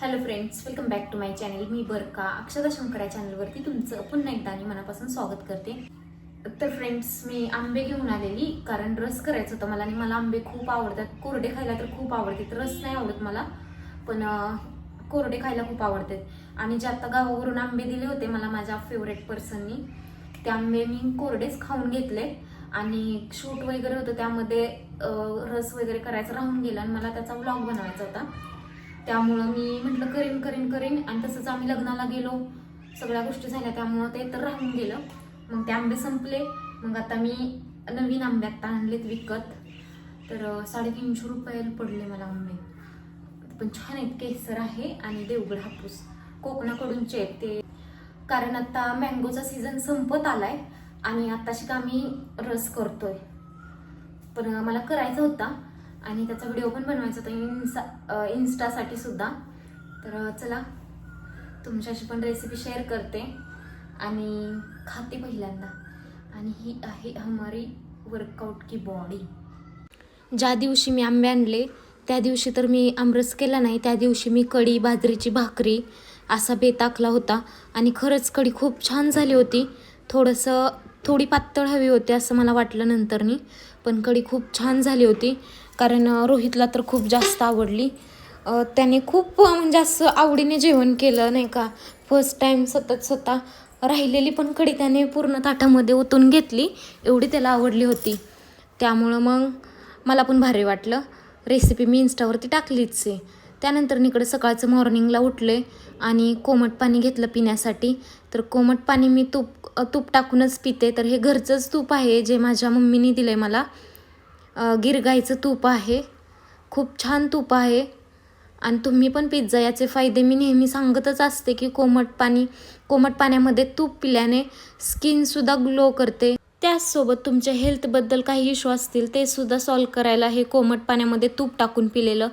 Hello friends welcome back to my channel मी बरका अक्षदा शंकर या चॅनलवरती तुमचं पुन्हा एकदा आणि मनापासून स्वागत करते. तर फ्रेंड्स मी आंबे घेऊन आलेली कारण रस करायचं होतं मला आणि मला आंबे खूप आवडतात. कोरडे खायला तर खूप आवडतात. रस नाही आवडत मला पण कोरडे खायला खूप आवडतात. आणि जे आता गावावरून आंबे दिले होते मला माझ्या फेवरेट पर्सननी ते आंबे मी कोरडेच खाऊन घेतले. आणि शूट वगैरे होतं त्यामध्ये रस वगैरे करायचं राहून गेलं आणि मला त्याचा व्लॉग बनवायचा होता. त्यामुळं मी म्हटलं करीन करीन करीन. आणि तसंच आम्ही लग्नाला गेलो. सगळ्या गोष्टी झाल्या त्यामुळं ते तर राहून गेलं. मग ते आंबे संपले. मग आता मी नवीन आंबे आत्ता आणलेत विकत. तर साडेतीनशे रुपयाला पडले मला आंबे. पण छान आहेत केसर आहे आणि देवगड हापूस. कोकणाकडूनचे आहेत ते. कारण आता मँगोचा सीझन संपत आलाय आणि आताशी का आम्ही रस करतोय. पण मला करायचा होता. आणि त्याचा व्हिडिओ पण बनवायचा होता. इन्स्टा इन्स्टासाठी सुद्धा. तर चला. तुमच्याशी पण रेसिपी शेअर करते. आणि खाते पहिल्यांदा. आणि ही आहे हमारी वर्कआउट की बॉडी ज्या दिवशी मी आंबे आणले त्या दिवशी तर मी आमरस केला नाही. त्या दिवशी मी कढी बाजरीची भाकरी असा बेत आखला होता. आणि खरंच कढी खूप छान झाली होती. थोडंसं थोडी पातळ हवी होती असं मला वाटलं नंतरनी. पण कढी खूप छान झाली होती. कारण रोहितला तर खूप जास्त आवडली. त्याने खूप म्हणजे असं आवडीने जेवण केलं नाही का? फर्स्ट टाईम सतत स्वतः राहिलेली पण कडी त्याने पूर्ण ताटामध्ये ओतून घेतली. एवढी त्याला आवडली होती. त्यामुळं मग मला पण भारी वाटलं. रेसिपी मी इन्स्टावरती टाकलीच आहे. त्यानंतर इकडे सकाळचं मॉर्निंगला उठले आणि कोमट पाणी घेतलं पिण्यासाठी. तर कोमट पाणी मी तूप तूप टाकूनच पिते. तर हे घरचंच तूप आहे जे माझ्या मम्मीने दिलं आहे मला. गिरगाईचं तूप आहे. खूप छान तूप आहे. आणि तुम्ही पण पिझ्झा याचे फायदे मी नेहमी सांगतच असते की कोमट पाणी कोमट पाण्यामध्ये तूप पिल्याने स्किनसुद्धा ग्लो करते. त्याचसोबत तुमच्या हेल्थबद्दल काही इश्यू असतील ते सुद्धा सॉल्व करायला हे कोमट पाण्यामध्ये तूप टाकून पिलेलं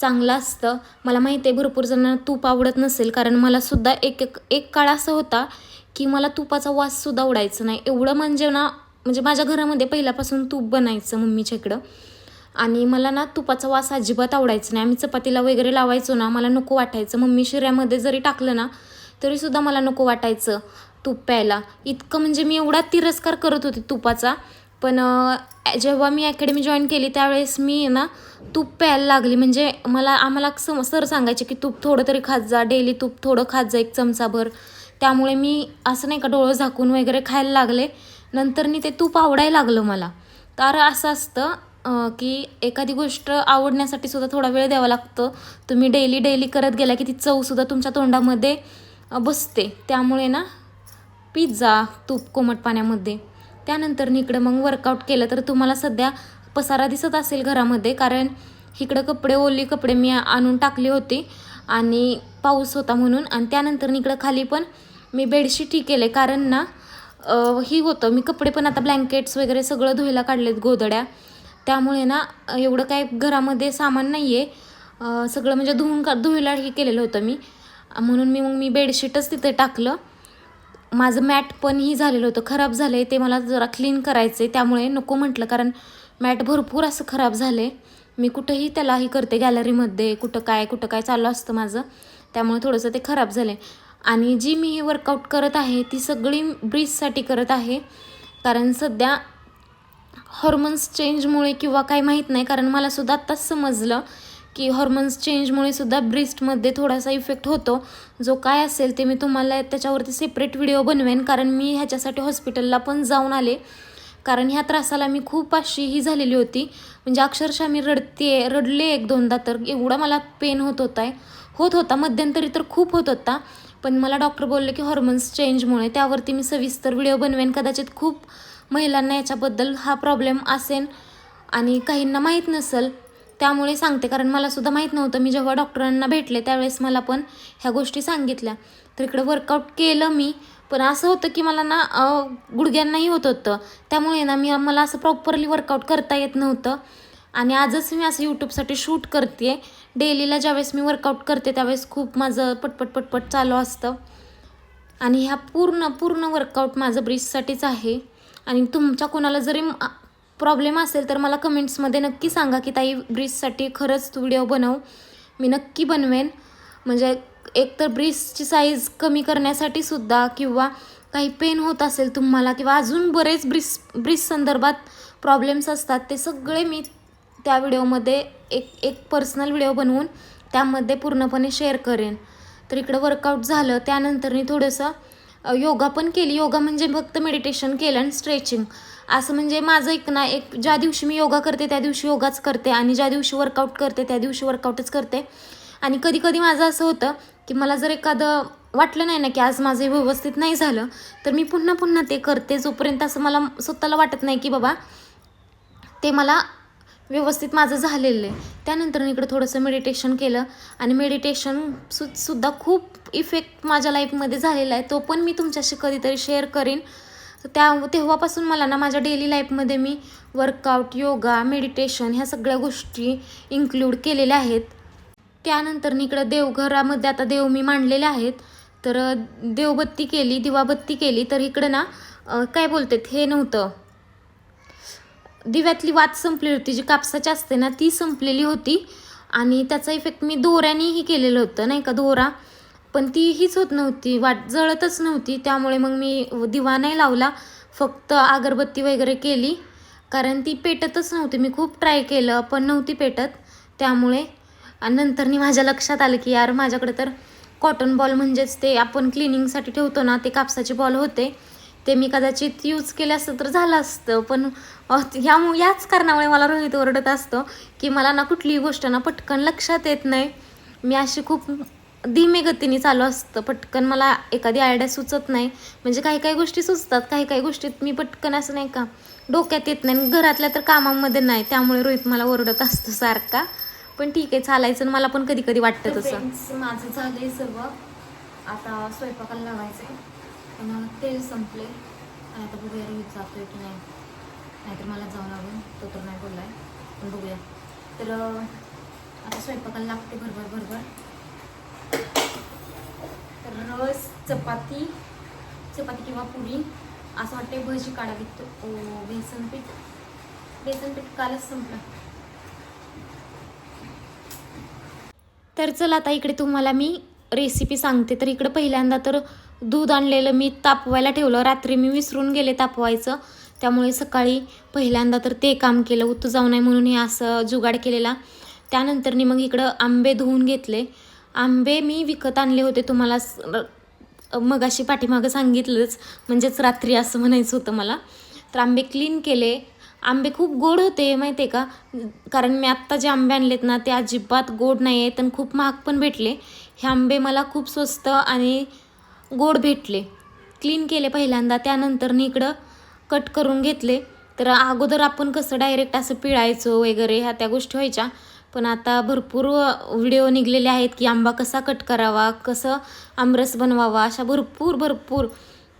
चांगलं असतं. मला माहिती आहे भरपूर जणांना तूप आवडत नसेल कारण मला सुद्धा एक एक एक काळ असा होता की मला तुपाचा वाससुद्धा उडायचा नाही. एवढं म्हणजे ना म्हणजे माझ्या घरामध्ये पहिल्यापासून तूप बनायचं मम्मीच्या इकडं. आणि मला ना तुपाचा वास अजिबात आवडायचा नाही. आम्ही चपातीला वगैरे लावायचो ना मला नको वाटायचं. मम्मी शिऱ्यामध्ये जरी टाकलं ना तरीसुद्धा मला नको वाटायचं तूप प्यायला. इतकं म्हणजे मी एवढा तिरस्कार करत होते तुपाचा. पण जेव्हा मी अकॅडमी जॉईन केली त्यावेळेस मी ना तूप प्यायला लागली. म्हणजे मला आम्हाला सम सर सांगायचे की तूप थोडं तरी खात जा डेली तूप थोडं खात जा एक चमचाभर. त्यामुळे मी असं नाही का डोळं झाकून वगैरे खायला लागले. नंतरनी ते तूप आवडायला लागलं मला. तर असं असतं की एखादी गोष्ट आवडण्यासाठी सुद्धा थोडा वेळ द्यावा लागतो. तुम्ही डेली डेली करत गेला की ती चवसुद्धा तुमच्या तोंडामध्ये बसते. त्यामुळे ना पिझ्झा तूप कोमट पाण्यामध्ये. त्यानंतर इकडं मग वर्कआउट केलं तर तुम्हाला सध्या पसारा दिसत असेल घरामध्ये. कारण इकडं कपडे ओली कपडे मी आणून टाकली होती आणि पाऊस होता म्हणून. आणि त्यानंतर इकडं खाली पण मी बेडशीट ही केले कारण ना ही होतं. मी कपडे पण आता ब्लँकेट्स वगैरे सगळं धुयला काढलेत गोदड्या त्यामुळे ना एवढं काय घरामध्ये सामान नाही आहे सगळं म्हणजे धुवून का धुयला हे केलेलं होतं मी. म्हणून मी मग मी बेडशीटच तिथे टाकलं. माझं मॅट पण ही झालेलं होतं. खराब झालं आहे ते मला जरा क्लीन करायचं आहे त्यामुळे नको म्हटलं. कारण मॅट भरपूर असं खराब झालं आहे मी कुठंही त्याला ही करते गॅलरीमध्ये कुठं काय कुठं काय चालू असतं माझं. त्यामुळे थोडंसं ते खराब झालं आहे आणि जी मी हे वर्कआउट करत आहे ती सगळी ब्रीजसाठी करत आहे. कारण सध्या हॉर्मोन्स चेंजमुळे किंवा काय माहीत नाही कारण मला सुद्धा आत्ताच समजलं की हॉर्मोन्स चेंजमुळे सुद्धा ब्रिस्टमध्ये थोडासा इफेक्ट होतो. जो काय असेल ते मी तुम्हाला त्याच्यावरती सेपरेट व्हिडिओ बनवेन कारण मी ह्याच्यासाठी हॉस्पिटलला पण जाऊन आले. कारण ह्या त्रासाला मी खूप अशी ही झालेली होती. म्हणजे अक्षरशः मी रडते रडले एक दोनदा तर एवढा मला पेन होत होता आहे होत होता मध्यंतरी तर खूप होत होता. पण मला डॉक्टर बोलले की हॉर्मोन्स चेंजमुळे त्यावरती मी सविस्तर व्हिडिओ बनवेन. कदाचित खूप महिलांना याच्याबद्दल हा प्रॉब्लेम असेल आणि काहींना माहीत नसेल त्यामुळे सांगते. कारण मला सुद्धा माहीत नव्हतं. मी जेव्हा डॉक्टरांना भेटले त्यावेळेस मला पण ह्या गोष्टी सांगितल्या. तर इकडे वर्कआउट केलं मी पण असं होतं की मला ना गुडघ्यांनाही होत होतं. त्यामुळे ना मी मला असं प्रॉपरली वर्कआउट करता येत नव्हतं. आणि आजच मी असं यूट्यूबसाठी शूट करते. डेलीला ज्यावेळेस मी वर्कआउट करते त्यावेळेस खूप माझं पटपट पटपट चालू असतं. आणि ह्या पूर्ण पूर्ण वर्कआउट माझं ब्रिजसाठीच आहे. आणि तुमच्या कोणाला जरी प्रॉब्लेम असेल तर मला कमेंट्समध्ये नक्की सांगा की ताई ब्रिजसाठी खरंच व्हिडिओ बनव. मी नक्की बनवेन. म्हणजे एक तर साईज कमी करण्यासाठी सुद्धा किंवा काही पेन होत असेल तुम्हाला किंवा अजून बरेच ब्रिस ब्रिज संदर्भात प्रॉब्लेम्स असतात ते सगळे मी त्या व्हिडिओमध्ये एक एक पर्सनल व्हिडिओ बनवून त्यामध्ये पूर्णपणे शेअर करेन. तर इकडं वर्कआउट झालं त्यानंतर मी थोडंसं योगा पण केली. योगा म्हणजे फक्त मेडिटेशन केलं आणि स्ट्रेचिंग असं म्हणजे माझं एक ना एक ज्या दिवशी मी योगा करते त्या दिवशी योगाच करते आणि ज्या दिवशी वर्कआउट करते त्या दिवशी वर्कआउटच करते. आणि कधी कधी माझं असं होतं की मला जर एखादं वाटलं नाही ना की आज माझं व्यवस्थित नाही झालं तर मी पुन्हा पुन्हा ते करते. जोपर्यंत असं मला स्वतःला वाटत नाही की बाबा ते मला व्यवस्थित माझं झालेलं आहे. त्यानंतर इकडं थोडंसं मेडिटेशन केलं आणि मेडिटेशन सु सुद्धा खूप इफेक्ट माझ्या लाईफमध्ये झालेला आहे. तो पण मी तुमच्याशी कधीतरी शेअर करीन. त्या तेव्हापासून मला ना माझ्या डेली लाईफमध्ये मी वर्कआउट योगा मेडिटेशन ह्या सगळ्या गोष्टी इन्क्लूड केलेल्या आहेत. त्यानंतर इकडं देवघरामध्ये आता देव मी मांडलेले आहेत. तर देवबत्ती केली दिवाबत्ती केली. तर इकडं ना काय बोलतात? हे नव्हतं. दिव्यातली वात संपलेली होती जी कापसाची असते ना ती संपलेली होती. आणि त्याचा इफेक्ट मी दोऱ्यानेही केलेलं होतं नाही का दोरा. पण ती हीच होत नव्हती वाट जळतच नव्हती. त्यामुळे मग मी दिवा नाही लावला फक्त अगरबत्ती वगैरे केली. कारण ती पेटतच नव्हती मी खूप ट्राय केलं पण नव्हती पेटत. त्यामुळे आणि नंतरनी माझ्या लक्षात आलं की यार माझ्याकडे तर कॉटन बॉल म्हणजेच ते आपण क्लिनिंगसाठी ठेवतो ना ते कापसाचे बॉल होते. ते मी कदाचित यूज केले असतं तर झालं असतं. पण ह्या याच कारणामुळे मला रोहित ओरडत असतो की मला ना कुठलीही गोष्ट ना पटकन लक्षात येत नाही. मी अशी खूप धीमे गतीने चालू असतं. पटकन मला एखादी आयडिया सुचत नाही. म्हणजे काही काही गोष्टी सुचतात. काही काही गोष्टीत मी पटकन असं नाही का डोक्यात येत नाही घरातल्या तर कामामध्ये नाही. त्यामुळे रोहित मला ओरडत असतो सारखा. पण ठीक आहे चालायचं आणि मला पण कधी कधी वाटतं तसं. माझं झालंय सर्व आता स्वयंपाकाला लावायचं पण तेल संपले. आणि आता बघूया रोहित जातोय की नाही. नाहीतर मला जाऊन लागून तो तर नाही बोललाय. पण बघूया. तर आता स्वयंपाकाला लागते भरभर भरभर. तर रस चपाती चपाती किंवा पुरी असं वाटते भजी काढावी तो ओ बेसन पीठ. बेसन पीठ कालच संपलं. तर चला आता इकडे तुम्हाला मी रेसिपी सांगते. तर इकडं पहिल्यांदा तर दूध आणलेलं मी तापवायला ठेवलं. रात्री मी विसरून गेले तापवायचं. त्यामुळे सकाळी पहिल्यांदा तर ते काम केलं. उतू जाऊ नये म्हणून हे असं जुगाड केलेला. त्यानंतरनी मग इकडं आंबे धुवून घेतले. आंबे मी विकत आणले होते तुम्हाला मगाशी पाठीमागं सांगितलंच. म्हणजेच रात्री असं म्हणायचं होतं मला. तर आंबे क्लीन केले. आंबे खूप गोड होते माहिती आहे का? कारण मी आत्ता जे आंबे आणलेत ना ते अजिबात गोड नाही आहेत आणि खूप महाग पण भेटले. हे आंबे मला खूप स्वस्त आणि गोड भेटले. क्लीन केले पहिल्यांदा त्यानंतर मी इकडं कट करून घेतले. तर अगोदर आपण कसं डायरेक्ट असं पिळायचो वगैरे ह्या त्या गोष्टी व्हायच्या. पण आता भरपूर व्हिडिओ निघलेले आहेत की आंबा कसा कट करावा कसं आमरस बनवावा अशा भरपूर भरपूर.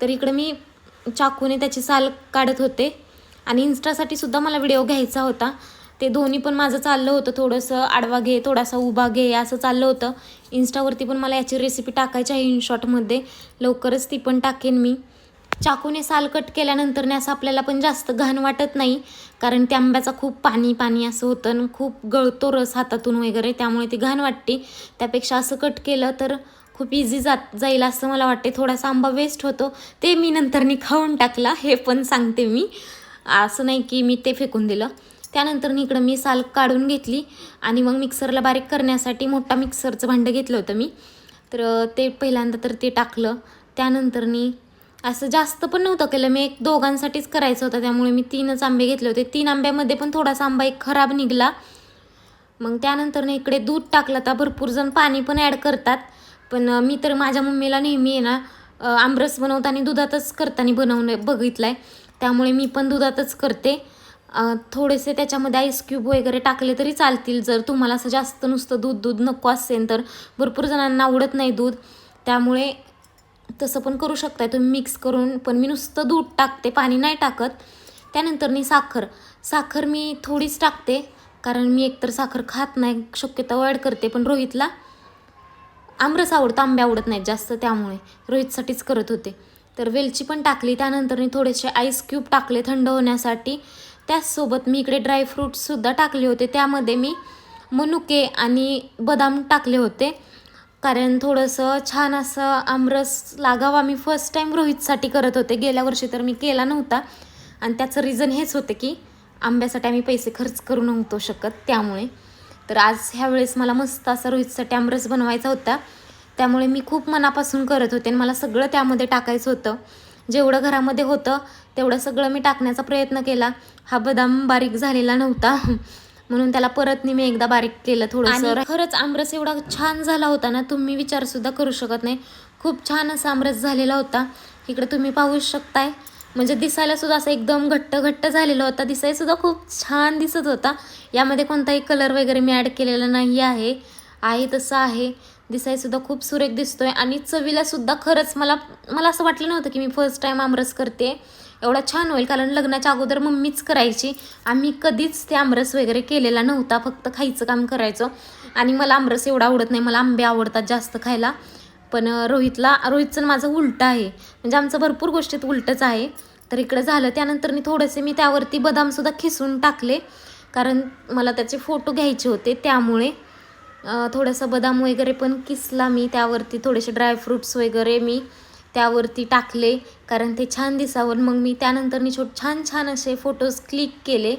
तर इकडं मी चाकूने त्याची साल काढत होते. आणि इन्स्टासाठी सुद्धा मला व्हिडिओ घ्यायचा होता. ते दोन्ही पण माझं चाललं होतं. थोडंसं आडवा घे थोडासा उभा घे असं चाललं होतं. इन्स्टावरती पण मला याची रेसिपी टाकायची आहे इनशॉटमध्ये लवकरच ती पण टाकेन मी. चाकूने साल कट केल्यानंतर असं आपल्याला पण जास्त घाण वाटत नाही. कारण त्या आंब्याचा खूप पाणी पाणी असं होतं आणि खूप गळतो रस हातातून वगैरे त्यामुळे ती घाण वाटते. त्यापेक्षा असं कट केलं तर खूप इझी जात जाईल असं मला वाटते. थोडासा आंबा वेस्ट होतो. ते मी नंतरनी खाऊन टाकला हे पण सांगते मी. असं नाही की मी ते फेकून दिलं. त्यानंतर इकडं मी साल काढून घेतली आणि मग मिक्सरला बारीक करण्यासाठी मोठा मिक्सरचं भांडं घेतलं होतं मी. तर ते पहिल्यांदा तर ते टाकलं. त्यानंतरनी असं जास्त पण नव्हतं केलं. मी एक दोघांसाठीच करायचं होतं. त्यामुळे मी तीनच आंबे घेतले होते. तीन आंब्यामध्ये पण थोडासा आंबा एक खराब निघाला. मग त्यानंतरनं इकडे दूध टाकलं. तर भरपूर जण पाणी पण ॲड करतात. पण मी तर माझ्या मम्मीला नेहमी आहे ना आमरस बनवताना दुधातच करताना बनवणं बघितलं आहे त्यामुळे मी पण दुधातच करते. थोडेसे त्याच्यामध्ये आईस क्यूब वगैरे टाकले तरी चालतील. जर तुम्हाला असं जास्त नुसतं दूध दूध नको असेल तर भरपूर जणांना आवडत नाही दूध. त्यामुळे तसं पण करू शकताय तुम्ही मिक्स करून. पण मी नुसतं दूध टाकते पाणी नाही टाकत. त्यानंतर मी साखर. साखर मी थोडीच टाकते कारण मी एकतर साखर खात नाही शक्यतो अवॉइड करते. पण रोहितला आमरस आवडतं आंबे आवडत नाहीत जास्त त्यामुळे. रोहितसाठीच करत होते. तर वेलची पण टाकली. त्यानंतर मी थोडेसे आईस क्यूब टाकले थंड होण्यासाठी. त्याचसोबत मी इकडे ड्रायफ्रूट्ससुद्धा टाकले होते. त्यामध्ये मी मनुके आणि बदाम टाकले होते. कारण थोडंसं छान असं आमरस लागावा मी फर्स्ट टाईम रोहितसाठी करत होते. गेल्या वर्षी तर मी केला नव्हता. आणि त्याचं रिझन हेच होतं की आंब्यासाठी आम्ही पैसे खर्च करू नव्हतो शकत त्यामुळे. तर आज ह्यावेळेस मला मस्त असा रोहितसाठी आमरस बनवायचा होता. त्यामुळे मी खूप मनापासून करत होते आणि मला सगळं त्यामध्ये टाकायचं होतं. जेवढं घरामध्ये होतं तेवढं सगळं मी टाकण्याचा प्रयत्न केला. हा बदाम बारीक झालेला नव्हता. म्हणून त्याला परत मी एकदा बारीक केलं थोडंसं. खरंच आमरस एवढा छान झाला होता ना तुम्ही विचार सुद्धा करू शकत नाही. खूप छान असा आमरस झालेला होता. इकडे तुम्ही पाहू शकताय. म्हणजे दिसायला सुद्धा असं एकदम घट्ट घट्ट झालेला होता. दिसायला सुद्धा खूप छान दिसत होता. यामध्ये कोणताही कलर वगैरे मी ॲड केलेला नाही आहे. आहे तसं आहे. दिसायसुद्धा खूप सुरेख दिसतोय. आणि चवीला सुद्धा खरंच मला मला असं वाटलं नव्हतं की मी फर्स्ट टाईम आमरस करते. एवढा छान होईल कारण लग्नाच्या अगोदर मम्मीच करायची. आम्ही कधीच ते आमरस वगैरे केलेला नव्हता फक्त खायचं काम करायचो. आणि मला आमरस एवढा आवडत नाही मला आंबे आवडतात जास्त खायला. पण रोहितला रोहितचं माझं उलटं आहे. म्हणजे आमचं भरपूर गोष्टीत उलटंच आहे. तर इकडं झालं त्यानंतर मी थोडेसे मी त्यावरती बदामसुद्धा खिसून टाकले. कारण मला त्याचे फोटो घ्यायचे होते त्यामुळे थोडंसं बदाम वगैरे पण किसला मी त्यावरती थोडेसे ड्रायफ्रूट्स वगैरे मी त्यावरती टाकले कारण ते छान दिसावं. मग मी त्यानंतर मी छोट छान छान असे फोटोज क्लिक केले.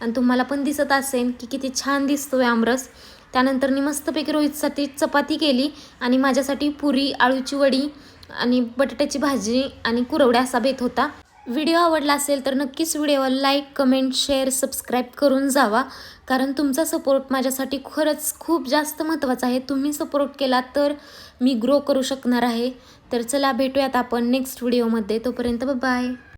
आणि तुम्हाला पण दिसत असेल की किती छान दिसतोय आमरस. त्यानंतर मी मस्तपैकी रोहितसाठी चपाती केली आणि माझ्यासाठी पुरी आळूची वडी आणि बटाट्याची भाजी आणि कुरवड्या असा बेत होता. व्हिडिओ आवडला असेल तर नक्कीच व्हिडिओला लाईक कमेंट शेअर सबस्क्राईब करून जावा. कारण तुमचा सपोर्ट माझ्यासाठी खरंच खूप जास्त महत्त्वाचा आहे. तुम्ही सपोर्ट केला तर मी ग्रो करू शकणार आहे. तर चला भेटूयात आपण नेक्स्ट व्हिडिओमध्ये तोपर्यंत बाय